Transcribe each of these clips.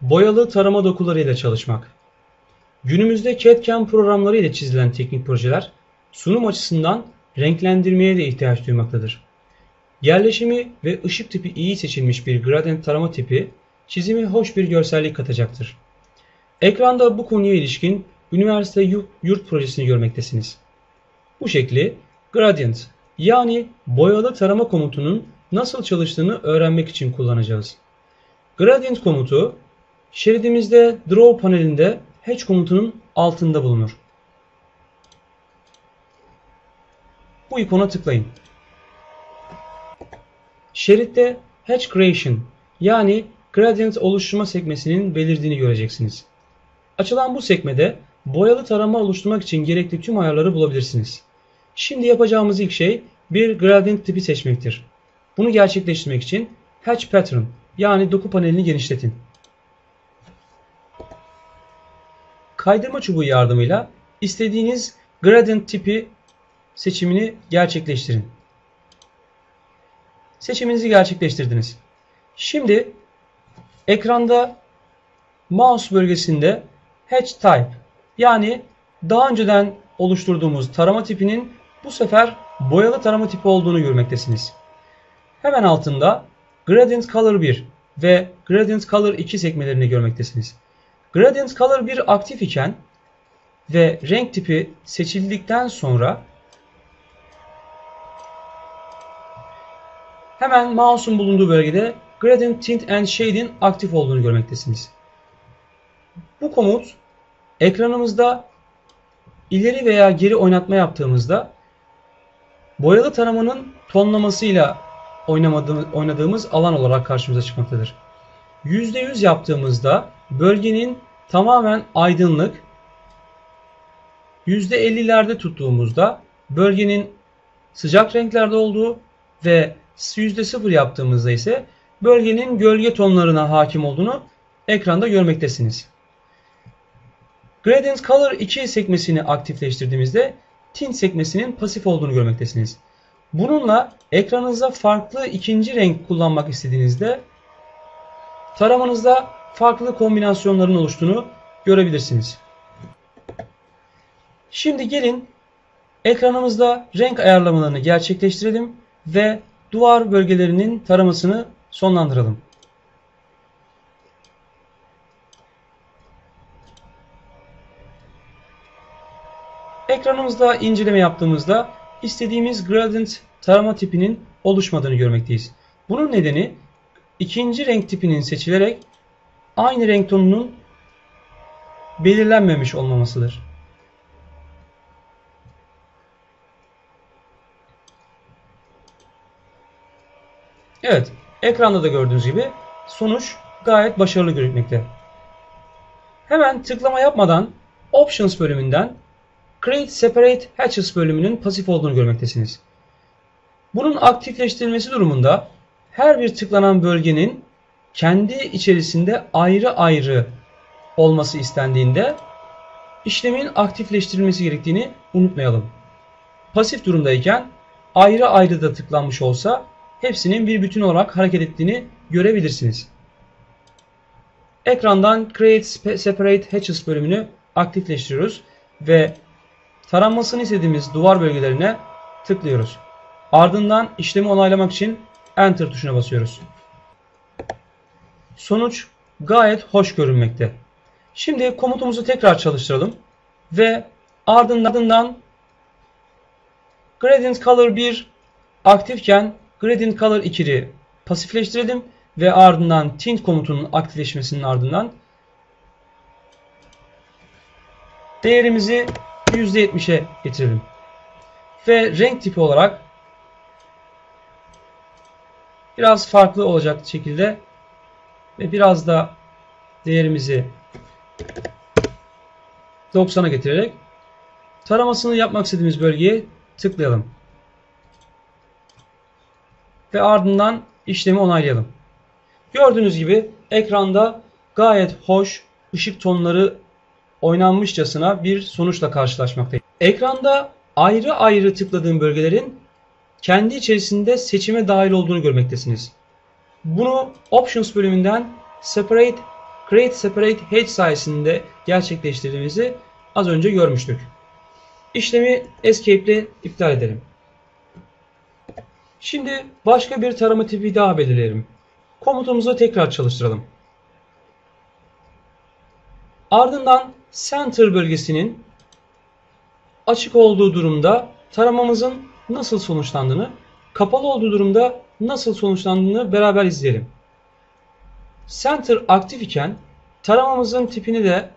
boyalı tarama dokularıyla çalışmak. Günümüzde CAD-CAM programları ile çizilen teknik projeler sunum açısından renklendirmeye de ihtiyaç duymaktadır. Yerleşimi ve ışık tipi iyi seçilmiş bir gradient tarama tipi çizimi hoş bir görsellik katacaktır. Ekranda bu konuya ilişkin üniversite yurt projesini görmektesiniz. Bu şekli gradient yani boyalı tarama komutunun nasıl çalıştığını öğrenmek için kullanacağız. Gradient komutu şeridimizde Draw panelinde Hatch komutunun altında bulunur. Bu ikona tıklayın. Şeritte Hatch Creation yani Gradient oluşturma sekmesinin belirdiğini göreceksiniz. Açılan bu sekmede boyalı tarama oluşturmak için gerekli tüm ayarları bulabilirsiniz. Şimdi yapacağımız ilk şey bir gradient tipi seçmektir. Bunu gerçekleştirmek için Hatch Pattern yani doku panelini genişletin. Kaydırma çubuğu yardımıyla istediğiniz gradient tipi seçimini gerçekleştirin. Seçiminizi gerçekleştirdiniz. Şimdi ekranda mouse bölgesinde Hatch Type yani daha önceden oluşturduğumuz tarama tipinin bu sefer boyalı tarama tipi olduğunu görmektesiniz. Hemen altında Gradient Color 1 ve Gradient Color 2 sekmelerini görmektesiniz. Gradient Color 1 aktif iken ve renk tipi seçildikten sonra hemen mouse'un bulunduğu bölgede Gradient Tint and Shade'in aktif olduğunu görmektesiniz. Bu komut ekranımızda ileri veya geri oynatma yaptığımızda boyalı taramanın tonlamasıyla oynadığımız alan olarak karşımıza çıkmaktadır. %100 yaptığımızda bölgenin tamamen aydınlık, %50'lerde tuttuğumuzda bölgenin sıcak renklerde olduğu ve %0 yaptığımızda ise bölgenin gölge tonlarına hakim olduğunu ekranda görmektesiniz. Gradient Color 2 sekmesini aktifleştirdiğimizde Tint sekmesinin pasif olduğunu görmektesiniz. Bununla ekranınızda farklı ikinci renk kullanmak istediğinizde taramanızda farklı kombinasyonların oluştuğunu görebilirsiniz. Şimdi gelin ekranımızda renk ayarlamalarını gerçekleştirelim ve duvar bölgelerinin taramasını sonlandıralım. Ekranımızda inceleme yaptığımızda istediğimiz gradient tarama tipinin oluşmadığını görmekteyiz. Bunun nedeni ikinci renk tipinin seçilerek aynı renk tonunun belirlenmemiş olmamasıdır. Evet, ekranda da gördüğünüz gibi sonuç gayet başarılı görünmekte. Hemen tıklama yapmadan Options bölümünden Create Separate Hatches bölümünün pasif olduğunu görmektesiniz. Bunun aktifleştirilmesi durumunda her bir tıklanan bölgenin kendi içerisinde ayrı ayrı olması istendiğinde işlemin aktifleştirilmesi gerektiğini unutmayalım. Pasif durumdayken ayrı ayrı da tıklanmış olsa hepsinin bir bütün olarak hareket ettiğini görebilirsiniz. Ekrandan Create Separate Hatches bölümünü aktifleştiriyoruz ve taranmasını istediğimiz duvar bölgelerine tıklıyoruz. Ardından işlemi onaylamak için Enter tuşuna basıyoruz. Sonuç gayet hoş görünmekte. Şimdi komutumuzu tekrar çalıştıralım ve ardından Gradient Color 1 aktifken Gradient Color 2'yi pasifleştirelim ve ardından Tint komutunun aktifleşmesinin ardından değerimizi %70'e getirelim. Ve renk tipi olarak biraz farklı olacak şekilde ve biraz da değerimizi 90'a getirerek taramasını yapmak istediğimiz bölgeye tıklayalım. Ve ardından işlemi onaylayalım. Gördüğünüz gibi ekranda gayet hoş ışık tonları oynanmışçasına bir sonuçla karşılaşmaktayız. Ekranda ayrı ayrı tıkladığım bölgelerin kendi içerisinde seçime dahil olduğunu görmektesiniz. Bunu Options bölümünden Separate create separate hedge sayesinde gerçekleştirdiğimizi az önce görmüştük. İşlemi escape ile iptal edelim. Şimdi başka bir tarama tipi daha belirleyelim. Komutumuzu tekrar çalıştıralım. Ardından center bölgesinin açık olduğu durumda taramamızın nasıl sonuçlandığını, kapalı olduğu durumda nasıl sonuçlandığını beraber izleyelim. Center aktif iken taramamızın tipini de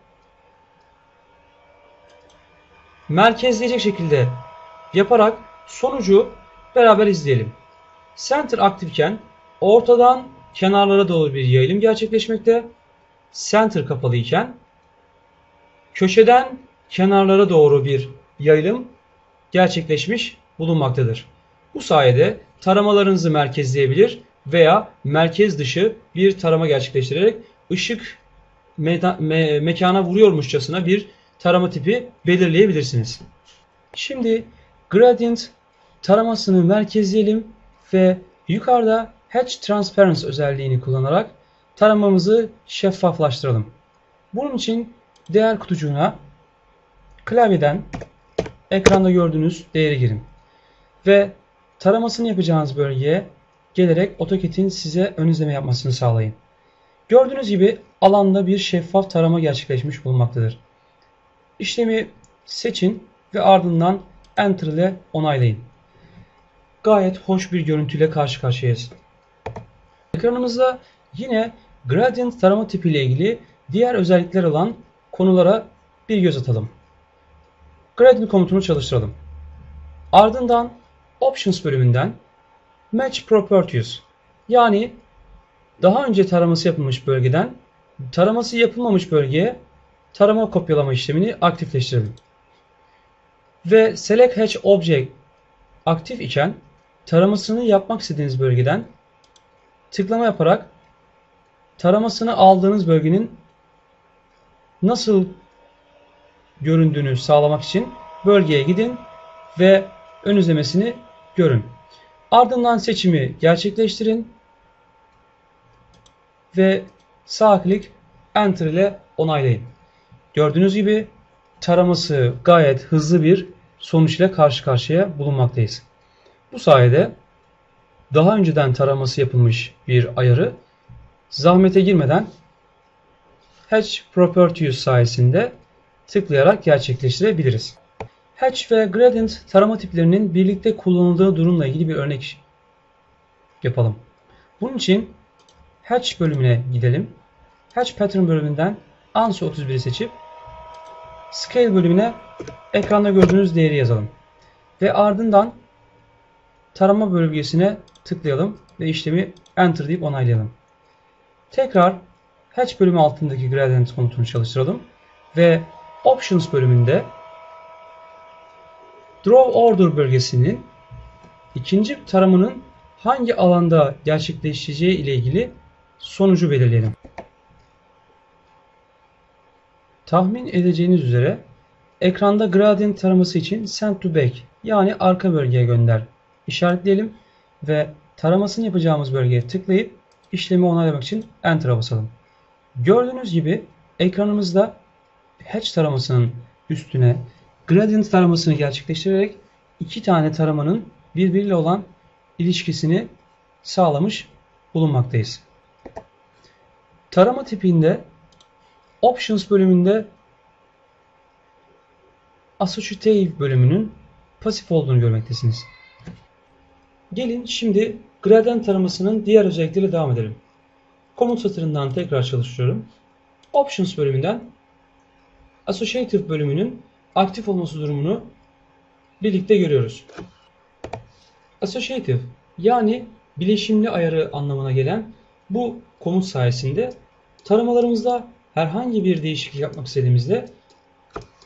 merkezleyecek şekilde yaparak sonucu beraber izleyelim. Center aktifken ortadan kenarlara doğru bir yayılım gerçekleşmekte. Center kapalı iken köşeden kenarlara doğru bir yayılım gerçekleşmiş bulunmaktadır. Bu sayede taramalarınızı merkezleyebilir veya merkez dışı bir tarama gerçekleştirerek ışık me me mekana vuruyormuşçasına bir tarama tipi belirleyebilirsiniz. Şimdi gradient taramasını merkezleyelim ve yukarıda Hatch Transparency özelliğini kullanarak taramamızı şeffaflaştıralım. Bunun için değer kutucuğuna klavyeden ekranda gördüğünüz değeri girin. Ve taramasını yapacağınız bölgeye gelerek AutoCAD'in size ön izleme yapmasını sağlayın. Gördüğünüz gibi alanda bir şeffaf tarama gerçekleşmiş bulunmaktadır. İşlemi seçin ve ardından Enter ile onaylayın. Gayet hoş bir görüntüyle karşı karşıyayız. Ekranımızda yine gradient tarama tipi ile ilgili diğer özellikler olan konulara bir göz atalım. Gradient komutunu çalıştıralım. Ardından Options bölümünden Match Properties yani daha önce taraması yapılmış bölgeden taraması yapılmamış bölgeye tarama kopyalama işlemini aktifleştirelim. Ve Select Hatch Object aktif iken taramasını yapmak istediğiniz bölgeden tıklama yaparak taramasını aldığınız bölgenin nasıl göründüğünü sağlamak için bölgeye gidin ve ön izlemesini görün. Ardından seçimi gerçekleştirin ve sağ klik Enter ile onaylayın. Gördüğünüz gibi taraması gayet hızlı bir sonuç ile karşı karşıya bulunmaktayız. Bu sayede daha önceden taraması yapılmış bir ayarı zahmete girmeden Hatch Properties sayesinde tıklayarak gerçekleştirebiliriz. Hatch ve Gradient tarama tiplerinin birlikte kullanıldığı durumla ilgili bir örnek yapalım. Bunun için Hatch bölümüne gidelim. Hatch Pattern bölümünden ANSI 31'i seçip Scale bölümüne ekranda gördüğünüz değeri yazalım. Ve ardından tarama bölgesine tıklayalım ve işlemi Enter deyip onaylayalım. Tekrar Hatch bölümü altındaki Gradient komutunu çalıştıralım ve Options bölümünde Draw Order bölgesinin ikinci taramanın hangi alanda gerçekleşeceği ile ilgili sonucu belirleyelim. Tahmin edeceğiniz üzere ekranda gradient taraması için send to back yani arka bölgeye gönder işaretleyelim ve taramasını yapacağımız bölgeye tıklayıp işlemi onaylamak için enter'a basalım. Gördüğünüz gibi ekranımızda hatch taramasının üstüne gradient taramasını gerçekleştirerek iki tane taramanın birbiriyle olan ilişkisini sağlamış bulunmaktayız. Tarama tipinde Options bölümünde Associative bölümünün pasif olduğunu görmektesiniz. Gelin şimdi gradient taramasının diğer özellikleriyle devam edelim. Komut satırından tekrar çalıştırıyorum. Options bölümünden Associative bölümünün aktif olması durumunu birlikte görüyoruz. Associative yani bileşimli ayarı anlamına gelen bu komut sayesinde taramalarımızda herhangi bir değişiklik yapmak istediğimizde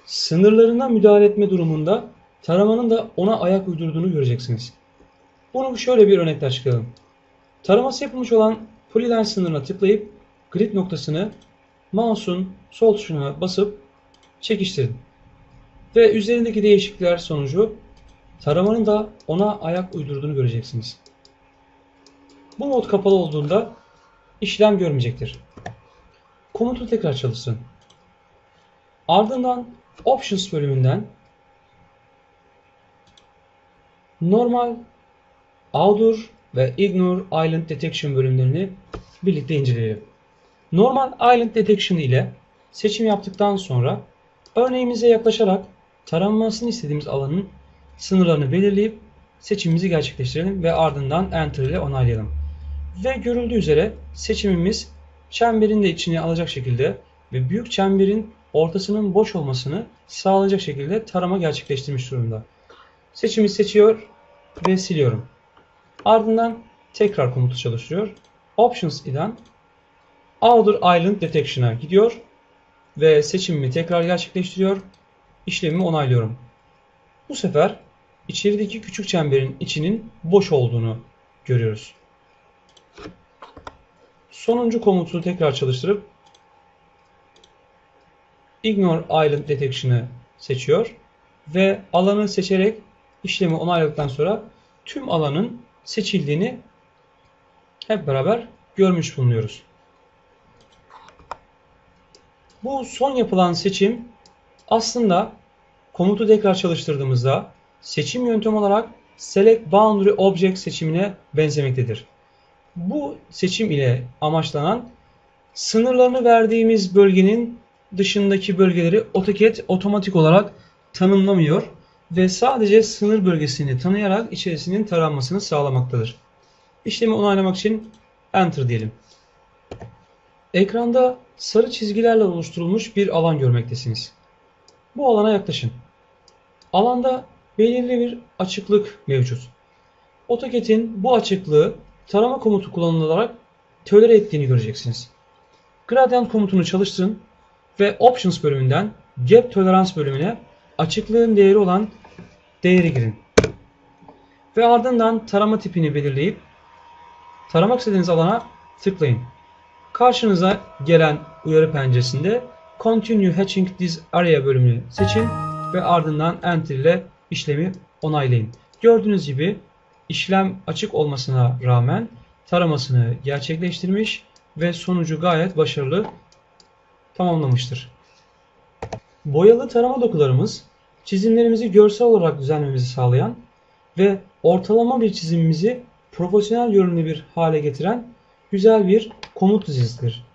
sınırlarına müdahale etme durumunda taramanın da ona ayak uydurduğunu göreceksiniz. Bunu şöyle bir örnekle açıklayalım. Taraması yapılmış olan polyline sınırına tıklayıp grid noktasını mouse'un sol tuşuna basıp çekiştirin. Ve üzerindeki değişiklikler sonucu taramanın da ona ayak uydurduğunu göreceksiniz. Bu mod kapalı olduğunda işlem görmeyecektir. komutu tekrar çalışsın. Ardından Options bölümünden normal, outdoor ve ignore island detection bölümlerini birlikte inceleyelim. Normal island detection ile seçim yaptıktan sonra örneğimize yaklaşarak taranmasını istediğimiz alanın sınırlarını belirleyip seçimimizi gerçekleştirelim ve ardından enter ile onaylayalım. Ve görüldüğü üzere seçimimiz çemberin de içine alacak şekilde ve büyük çemberin ortasının boş olmasını sağlayacak şekilde tarama gerçekleştirmiş durumda. Seçimi seçiyor ve siliyorum. Ardından tekrar komutu çalıştırıyor. Options ile Outer Island Detection'a gidiyor ve seçimimi tekrar gerçekleştiriyor. İşlemimi onaylıyorum. Bu sefer içerideki küçük çemberin içinin boş olduğunu görüyoruz. Sonuncu komutu tekrar çalıştırıp Ignore Island Detection'ı seçiyor ve alanı seçerek işlemi onayladıktan sonra tüm alanın seçildiğini hep beraber görmüş bulunuyoruz. Bu son yapılan seçim aslında komutu tekrar çalıştırdığımızda seçim yöntemi olarak Select Boundary Object seçimine benzemektedir. Bu seçim ile amaçlanan sınırlarını verdiğimiz bölgenin dışındaki bölgeleri AutoCAD otomatik olarak tanımlamıyor ve sadece sınır bölgesini tanıyarak içerisinin taranmasını sağlamaktadır. İşlemi onaylamak için Enter diyelim. Ekranda sarı çizgilerle oluşturulmuş bir alan görmektesiniz. Bu alana yaklaşın. Alanda belirli bir açıklık mevcut. AutoCAD'in bu açıklığı tarama komutu kullanılarak tölere ettiğini göreceksiniz. Gradient komutunu çalıştırın ve Options bölümünden Gap Tolerance bölümüne açıklığın değeri olan değeri girin. Ve ardından tarama tipini belirleyip taramak istediğiniz alana tıklayın. Karşınıza gelen uyarı penceresinde Continue Hatching this Area bölümünü seçin ve ardından Enter ile işlemi onaylayın. Gördüğünüz gibi işlem açık olmasına rağmen taramasını gerçekleştirmiş ve sonucu gayet başarılı tamamlamıştır. Boyalı tarama dokularımız çizimlerimizi görsel olarak düzenlememizi sağlayan ve ortalama bir çizimimizi profesyonel görünümlü bir hale getiren güzel bir komut dizisidir.